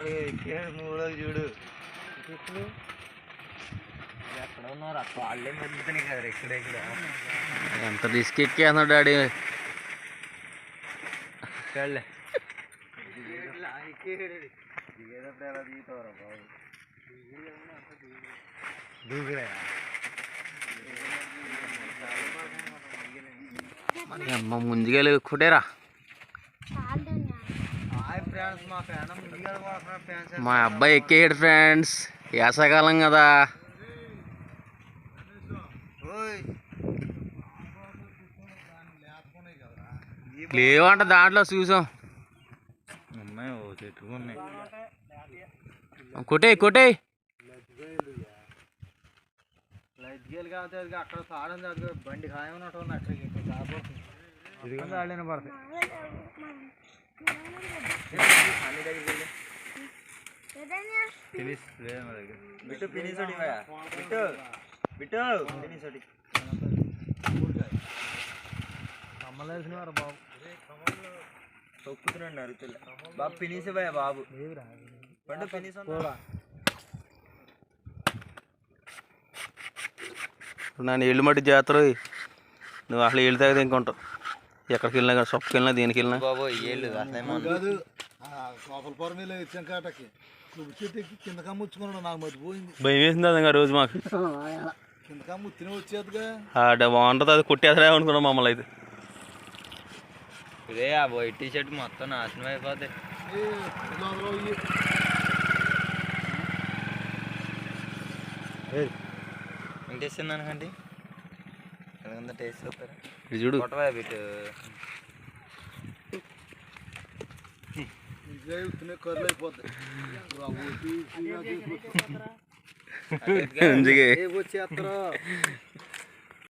మూడోలు చూడు. ఎక్కడ ఉన్నారు వాళ్ళే మెరుగుతున్నాయి కదా ఇక్కడ ఇక్కడ. ఎంత రిస్క్ ఎక్కేస్తున్నాడు డాడీ? ఇక్కడలే దిగేటప్పుడు ఎలా దిగుతావరా బాబు దూకురా అమ్మ హాయ్ ఫ్రెండ్స్ మా ఫ్యాన్ ముందుగా పోతున్నారు ఫ్యాన్స్ మా అబ్బాయి ఎక్కేయడు ఫ్రెండ్స్ వేసవకాలం కదా. ఓయ్. లేవంట దాంట్లో చూసాం. కొట్టే కొట్టే లైట్ గేల్ అక్కడ బండి ఖాయం ఉన్నట్టు అక్కడికి. పడతాయి ఫినిష్ లేదు మా దగ్గర బిట్టు ఫినిష్ ఒకటి బిట్టు బిట్టు ఫినిష్ ఒకటి బాబు తొక్కుతున్నాడు బాబు ఫినిష్ బాబు పండు ఫినిష్ నన్ను ఏళ్ళు మట్టి జాతర నువ్వు అసలు ఏళ్ళు తాగితే ఇంకొంటావు. ఎక్కడికి వెళ్ళినా కానీ షాప్కి వెళ్ళినా దేనికి వెళ్ళినా బాబు ఏళ్ళు కాదు ఇచ్చాం కాటకి. నువ్వు చెట్టు నాకు భయం వేసింది అది ఇంకా రోజు మాకు. కిందకా ముత్తిని వచ్చేదిగా. ఆడ బాగుంటుంది అది కొట్టేసరే అనుకున్నాం మమ్మల్ని అయితే. ఇదే ఆ వైట్ టీ షర్ట్ మొత్తం నాశనం అయిపోతాయి ఏ, లోపల ఇయ్యి. ఎలాగందా టేస్ట్ చూస్తారా ఇది చూడు. కొట్టవా బిట్ ఇంకే